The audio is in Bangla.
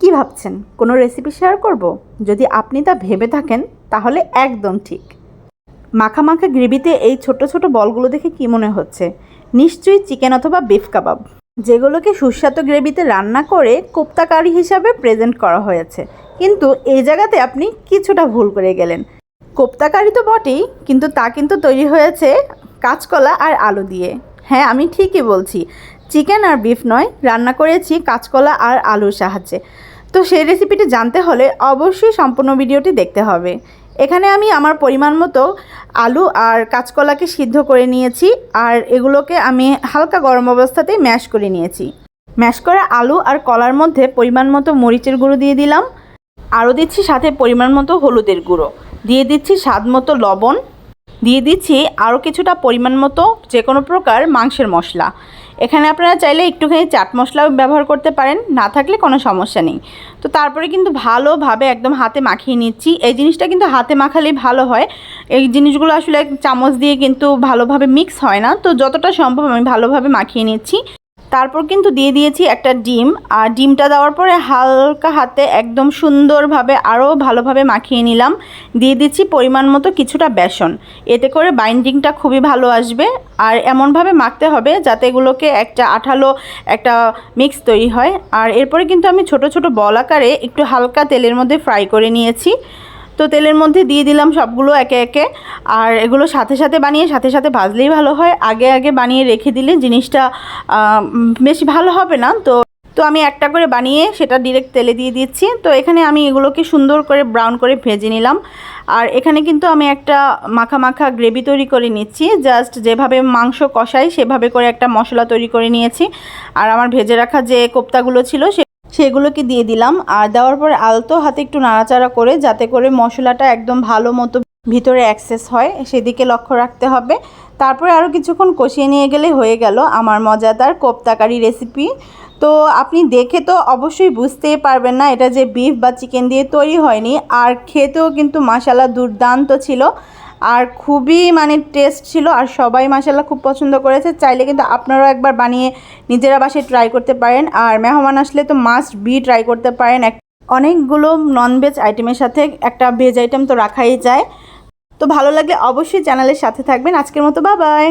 কি ভাবছেন? কোনো রেসিপি শেয়ার করব? যদি আপনি তা ভেবে থাকেন, তাহলে একদম ঠিক। মাখা মাখা গ্রেভিতে এই ছোট ছোট বলগুলো দেখে কি মনে হচ্ছে? নিশ্চয়ই চিকেন অথবা বিফ কাবাব যেগুলোকে সুস্বাদু গ্রেভিতে রান্না করে কোপ্তা কারি হিসাবে প্রেজেন্ট করা হয়েছে। কিন্তু এই জায়গাতে আপনি কিছুটা ভুল করে গেলেন। কোপ্তা কারি তো বটেই, কিন্তু তা কিন্তু তৈরি হয়েছে কাঁচকলা আর আলু দিয়ে। হ্যাঁ আমি ঠিকই বলছি। চিকেন আর বিফ নয়, রান্না করেছি কাঁচকলা আর আলুর সাহায্যে। তো সেই রেসিপিটি জানতে হলে অবশ্যই সম্পূর্ণ ভিডিওটি দেখতে হবে। এখানে আমি আমার পরিমাণ মতো আলু আর কাঁচকলাকে সিদ্ধ করে নিয়েছি আর এগুলোকে আমি হালকা গরম অবস্থাতেই ম্যাশ করে নিয়েছি। ম্যাশ করা আলু আর কলার মধ্যে পরিমাণ মতো মরিচের গুঁড়ো দিয়ে দিলাম। আরও দিচ্ছি সাথে পরিমাণ মতো হলুদের গুঁড়ো। দিয়ে দিচ্ছি স্বাদ মতো লবণ। দিয়ে দিচ্ছি আরও কিছুটা পরিমাণ মতো যে কোনো প্রকার মাংসের মশলা। এখানে আপনারা চাইলে একটুখানি চাট মশলাও ব্যবহার করতে পারেন, না থাকলে কোনো সমস্যা নেই। তো তারপরে কিন্তু ভালোভাবে একদম হাতে মাখিয়ে নিচ্ছি। এই জিনিসটা কিন্তু হাতে মাখালেই ভালো হয়। এই জিনিসগুলো আসলে চামচ দিয়ে কিন্তু ভালোভাবে মিক্স হয় না। তো যতটা সম্ভব আমি ভালোভাবে মাখিয়ে নিচ্ছি। তারপর কিন্তু দিয়ে দিয়েছি একটা ডিম, আর ডিমটা দেওয়ার পরে হালকা হাতে একদম সুন্দরভাবে আরও ভালোভাবে মাখিয়ে নিলাম। দিয়ে দিচ্ছি পরিমাণ মতো কিছুটা বেসন। এতে করে বাইন্ডিংটা খুবই ভালো আসবে। আর এমনভাবে মাখতে হবে যাতে এগুলোকে একটা আঠালো একটা মিক্স তৈরি হয়। আর এরপরে কিন্তু আমি ছোট ছোট বল আকারে একটু হালকা তেলের মধ্যে ফ্রাই করে নিয়েছি। তো তেলের মধ্যে দিয়ে দিলাম সবগুলো একে একে। আর এগুলো সাথে সাথে বানিয়ে সাথে সাথে ভাজলেই ভালো হয়। আগে আগে বানিয়ে রেখে দিলে জিনিসটা বেশি ভালো হবে না। তো তো আমি একটা করে বানিয়ে সেটা ডিরেক্ট তেলে দিয়ে দিচ্ছি। তো এখানে আমি এগুলোকে সুন্দর করে ব্রাউন করে ভেজে নিলাম। আর এখানে কিন্তু আমি একটা মাখা মাখা গ্রেভি তৈরি করে নিচ্ছি। জাস্ট যেভাবে মাংস কষাই সেভাবে করে একটা মশলা তৈরি করে নিয়েছি। আর আমার ভেজে রাখা যে কোপ্তাগুলো ছিল সে সেগুলোকে দিয়ে দিলাম। আর দেওয়ার পরে আলতো হাতে একটু নাড়াচাড়া করে, যাতে করে মশলাটা একদম ভালো মতো ভিতরে অ্যাক্সেস হয়, সেদিকে লক্ষ্য রাখতে হবে। তারপরে আরও কিছুক্ষণ কষিয়ে নিয়ে গেলে হয়ে গেল আমার মজাদার কোপ্তাকারি রেসিপি। তো আপনি দেখে তো অবশ্যই বুঝতেই পারবেন না, এটা যে বিফ বা চিকেন দিয়ে তৈরি হয়নি। আর খেতেও কিন্তু মশালা দুর্দান্ত ছিল। আর খুবই মানে টেস্ট ছিল আর সবাই মাসাল্লাহ খুব পছন্দ করেছে। চাইলে কিন্তু আপনারাও একবার বানিয়ে নিজেরা বাসায় ট্রাই করতে পারেন। আর মেহমান আসলে তো মাস্ট বি ট্রাই করতে পারেন। অনেকগুলো ননভেজ আইটেমের সাথে একটা ভেজ আইটেম তো রাখাই যায়। তো ভালো লাগলে অবশ্যই চ্যানেলের সাথে থাকবেন। আজকের মতো বাবাই বাই